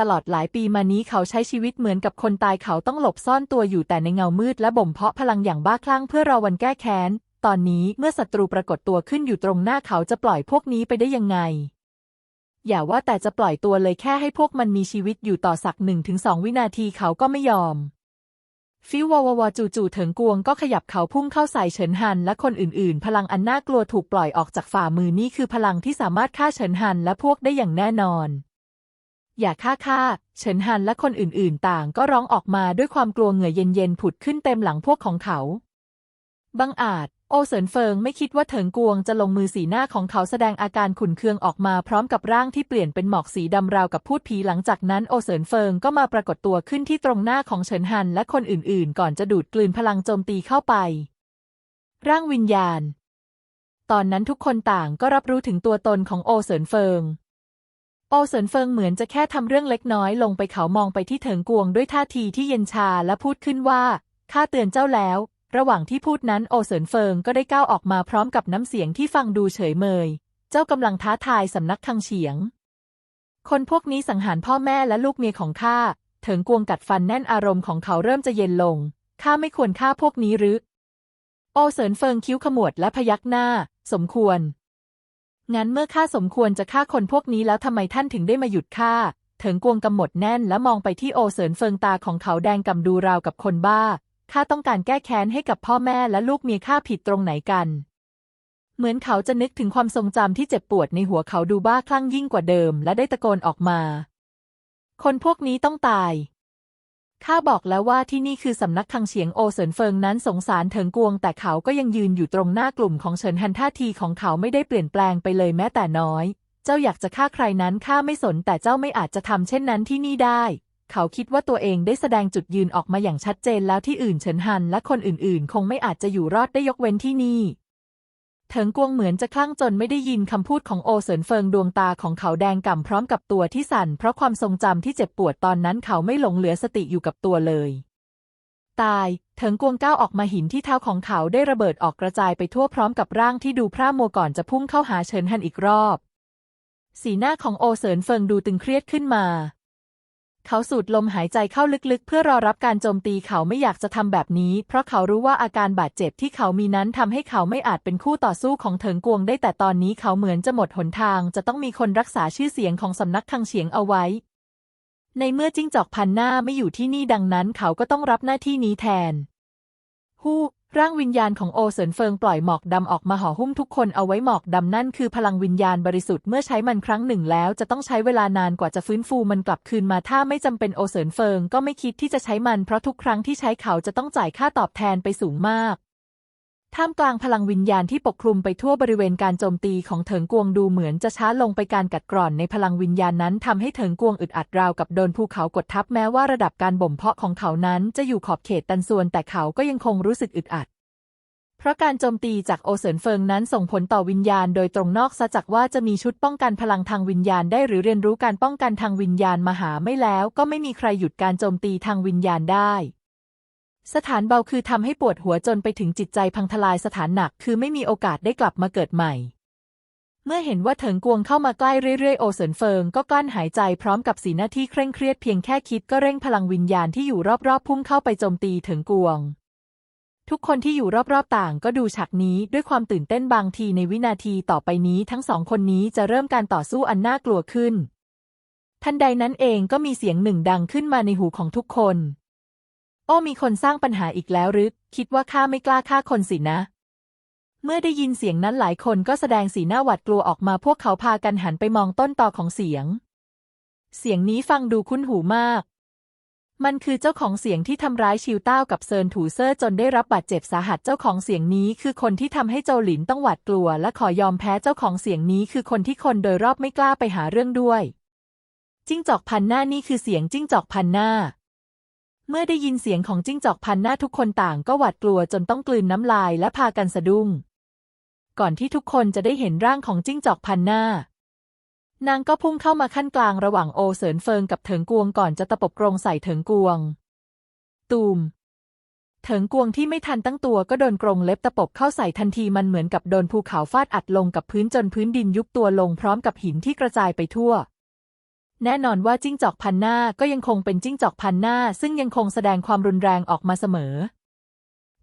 ตลอดหลายปีมานี้เขาใช้ชีวิตเหมือนกับคนตายเขาต้องหลบซ่อนตัวอยู่แต่ในเงามืดและบ่มเพาะพลังอย่างบ้าคลั่งเพื่อรอวันแก้แค้น ตอนนี้เมื่อศัตรูปรากฏตัวขึ้นอยู่ตรงหน้าเขาจะปล่อยพวกนี้ไปได้ยังไง อย่าว่าแต่จะปล่อยตัวเลยแค่ให้พวกมันมีชีวิตอยู่ต่อสักหนึ่งถึงสองวินาทีเขาก็ไม่ยอม ฟิววาวาวาจู่ๆเถิงกวงก็ขยับเขาพุ่งเข้าใส่เฉินฮันและคนอื่นๆ พลังอันน่ากลัวถูกปล่อยออกจากฝ่ามือนี่คือพลังที่สามารถฆ่าเฉินฮันและพวกได้อย่างแน่นอน อย่าฆ่าฆ่าเฉินฮันและคนอื่นๆ ต่างก็ร้องออกมาด้วยความกลัวเหงื่อเย็นๆผุดขึ้นเต็มหลังพวกของเขาบังอาจ โอเสินเฟิงไม่คิดว่าเถิงกวงจะลงมือสีหน้าของเขาแสดงอาการขุนเคืองออกมาพร้อมกับร่างที่เปลี่ยนเป็นหมอกสีดำราวกับพูดผีหลังจากนั้นโอเสินเฟิงก็มาปรากฏตัวขึ้นที่ตรงหน้าของเฉินฮันและคนอื่นๆ ก่อนจะดูดกลืนพลังโจมตีเข้าไป ร่างวิญญาณ ตอนนั้นทุกคนต่างก็รับรู้ถึงตัวตนของโอเสินเฟิง โอเสินเฟิงเหมือนจะแค่ทำเรื่องเล็กน้อยลงไปเขามองไปที่เถิงกวงด้วยท่าทีที่เย็นชาและพูดขึ้นว่าข้าเตือนเจ้าแล้ว ระหว่างที่พูดนั้นโอเสินเฟิงก็ได้ก้าวออกมาพร้อมกับน้ำเสียงที่ฟังดูเฉยเมย เจ้ากำลังท้าทายสำนักคังเฉียง คนพวกนี้สังหารพ่อแม่และลูกเมียของข้าเถิงกวงกัดฟันแน่นอารมณ์ของเขาเริ่มจะเย็นลงข้าไม่ควรฆ่าพวกนี้หรือ โอเสินเฟิงคิ้วขมวดและพยักหน้า สมควร งั้นเมื่อข้าสมควรจะฆ่าคนพวกนี้แล้วทำไมท่านถึงได้มาหยุดข้าเถิงกวงกำหมดแน่นและมองไปที่โอเสินเฟิงตาของเขาแดงกำดูราวกับคนบ้า ข้าต้องการแก้แค้นให้กับพ่อแม่และลูกเมียข้าผิดตรงไหนกัน เหมือนเขาจะนึกถึงความทรงจำที่เจ็บปวดในหัวเขาดูบ้าคลั่งยิ่งกว่าเดิม และได้ตะโกนออกมา คนพวกนี้ต้องตาย ข้าบอกแล้วว่าที่นี่คือสำนักคังเฉียงโอเสินเฟิงนั้นสงสารเถิงกวง แต่เขาก็ยังยืนอยู่ตรงหน้ากลุ่มของเฉินฮันท่าทีของเขาไม่ได้เปลี่ยนแปลงไปเลยแม้แต่น้อย เจ้าอยากจะฆ่าใครนั้นข้าไม่สนแต่เจ้าไม่อาจจะทำเช่นนั้นที่นี่ได้ เขาคิดว่าตัวเองได้แสดงจุดยืนออกมาอย่างชัดเจนแล้วที่อื่นเฉินฮันและคนอื่นๆ คงไม่อาจจะอยู่รอดได้ยกเว้นที่นี่ เถิงกวงเหมือนจะคลั่งจนไม่ได้ยินคำพูดของโอเสินเฟิงดวงตาของเขาแดงก่ำพร้อมกับตัวที่สั่นเพราะความทรงจำที่เจ็บปวดตอนนั้นเขาไม่หลงเหลือสติอยู่กับตัวเลย ตาย เถิงกวงก้าวออกมาหินที่เท้าของเขาได้ระเบิดออกกระจายไปทั่วพร้อมกับร่างที่ดูพร่ามัวก่อนจะพุ่งเข้าหาเฉินฮันอีกรอบ สีหน้าของโอเสินเฟิงดูตึงเครียดขึ้นมา เขาสูดลมหายใจเข้าลึกๆ เพื่อรอรับการโจมตีเขาไม่อยากจะทำแบบนี้ เพราะเขารู้ว่าอาการบาดเจ็บที่เขามีนั้นทำให้เขาไม่อาจเป็นคู่ต่อสู้ของเถิงกวงได้แต่ตอนนี้เขาเหมือนจะหมดหนทาง จะต้องมีคนรักษาชื่อเสียงของสำนักคังเฉียงเอาไว้ ในเมื่อจิ้งจอกพันหน้าไม่อยู่ที่นี่ดังนั้น เขาก็ต้องรับหน้าที่นี้แทนฮู้ ร่างวิญญาณของโอเสินเฟิงปล่อยหมอกดำออกมาห่อหุ้มทุกคนเอาไว้หมอกดำนั่นคือพลังวิญญาณบริสุทธิ์เมื่อใช้มันครั้งหนึ่งแล้ว จะต้องใช้เวลานานกว่าจะฟื้นฟูมันกลับคืนมาถ้าไม่จำเป็นโอเสินเฟิงก็ไม่คิดที่จะใช้มันเพราะทุกครั้งที่ใช้เขาจะต้องจ่ายค่าตอบแทนไปสูงมาก ท่ามกลางพลังวิญญาณที่ปกคลุมไปทั่วบริเวณการโจมตีของเถิงกวงดูเหมือนจะช้าลงไปการกัดกร่อนในพลังวิญญาณนั้นทำให้เถิงกวงอึดอัดราวกับโดนภูเขากดทับแม้ว่าระดับการบ่มเพาะของเขานั้นจะอยู่ขอบเขตตันส่วนแต่เขาก็ยังคงรู้สึกอึดอัด เพราะการโจมตีจากโอเสินเฟิงนั้นส่งผลต่อวิญญาณโดยตรงนอกซะจากว่าจะมีชุดป้องกันพลังทางวิญญาณได้หรือเรียนรู้การป้องกันทางวิญญาณมาหาไม่แล้ว ก็ไม่มีใครหยุดการโจมตีทางวิญญาณได้ สถานเบาคือทำให้ปวดหัวจนไปถึงจิตใจพังทลายสถานหนักคือไม่มีโอกาสได้กลับมาเกิดใหม่ เมื่อเห็นว่าเถิงกวงเข้ามาใกล้เรื่อยๆ โอเสินเฟิงก็กลั้นหายใจพร้อมกับสีหน้าที่เคร่งเครียดเพียงแค่คิดก็เร่งพลังวิญญาณที่อยู่รอบๆ พุ่งเข้าไปโจมตีเถิงกวง ทุกคนที่อยู่รอบๆต่างก็ดูฉากนี้ด้วยความตื่นเต้นบางทีในวินาทีต่อไปนี้ทั้งสองคนนี้จะเริ่มการต่อสู้อันน่ากลัวขึ้น ทันใดนั้นเองก็มีเสียงหนึ่งดังขึ้นมาในหูของทุกคน โอ้มีคนสร้างปัญหาอีกแล้วหรือ คิดว่าข้าไม่กล้าฆ่าคนสินะ เมื่อได้ยินเสียงนั้นหลายคนก็แสดงสีหน้าหวาดกลัวออกมาพวกเขาพากันหันไปมองต้นตอของเสียง เสียงนี้ฟังดูคุ้นหูมาก มันคือเจ้าของเสียงที่ทำร้ายชิวต้ากับเซินถูเซอร์จนได้รับบาดเจ็บสาหัสเจ้าของเสียงนี้คือคนที่ทำให้โจหลินต้องหวาดกลัว และขอยอมแพ้เจ้าของเสียงนี้คือคนที่คนโดยรอบไม่กล้าไปหาเรื่องด้วยจิ้งจอกพันหน้านี่คือเสียงจิ้งจอกพันหน้า เมื่อได้ยินเสียงของจิ้งจอกพันหน้าทุกคนต่างก็หวาดกลัวจนต้องกลืนน้ำลายและพากันสะดุ้ง ก่อนที่ทุกคนจะได้เห็นร่างของจิ้งจอกพันหน้า นางก็พุ่งเข้ามาขั้นกลางระหว่างโอเสินเฟิงกับเถิงกวงก่อนจะตะปบกรงใส่เถิงกวง ตูม เถิงกวงที่ไม่ทันตั้งตัวก็โดนกรงเล็บตะปบเข้าใส่ทันทีมันเหมือนกับโดนภูเขาฟาดอัดลงกับพื้นจนพื้นดินยุบตัวลงพร้อมกับหินที่กระจายไปทั่ว แน่นอนว่าจิ้งจอกพันหน้าก็ยังคงเป็นจิ้งจอกพันหน้า ซึ่งยังคงแสดงความรุนแรงออกมาเสมอ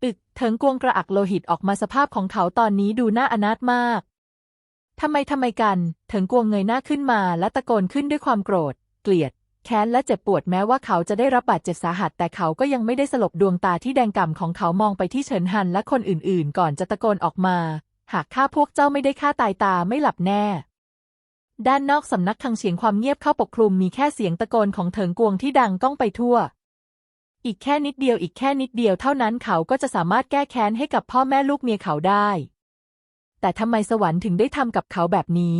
อึกเถิงกวงกระอักโลหิตออกมาสภาพของเขาตอนนี้ดูน่าอนาถมากทำไมทำไมกัน เถิงกวงเงยหน้าขึ้นมาและตะโกนขึ้นด้วยความโกรธ เกลียด แค้นและเจ็บปวดแม้ว่าเขาจะได้รับบาดเจ็บสาหัส แต่เขาก็ยังไม่ได้สลบดวงตาที่แดงก่ำของเขามองไปที่เฉินฮันและคนอื่นๆ ก่อนจะตะโกนออกมา หากข้าพวกเจ้าไม่ได้ฆ่าตายตาไม่หลับแน่ ด้านนอกสำนักคังเฉียงความเงียบเข้าปกคลุมมีแค่เสียงตะโกนของเถิงกวงที่ดังก้องไปทั่ว อีกแค่นิดเดียวอีกแค่นิดเดียวเท่านั้นเขาก็จะสามารถแก้แค้นให้กับพ่อแม่ลูกเมียเขาได้ แต่ทำไมสวรรค์ถึงได้ทำกับเขาแบบนี้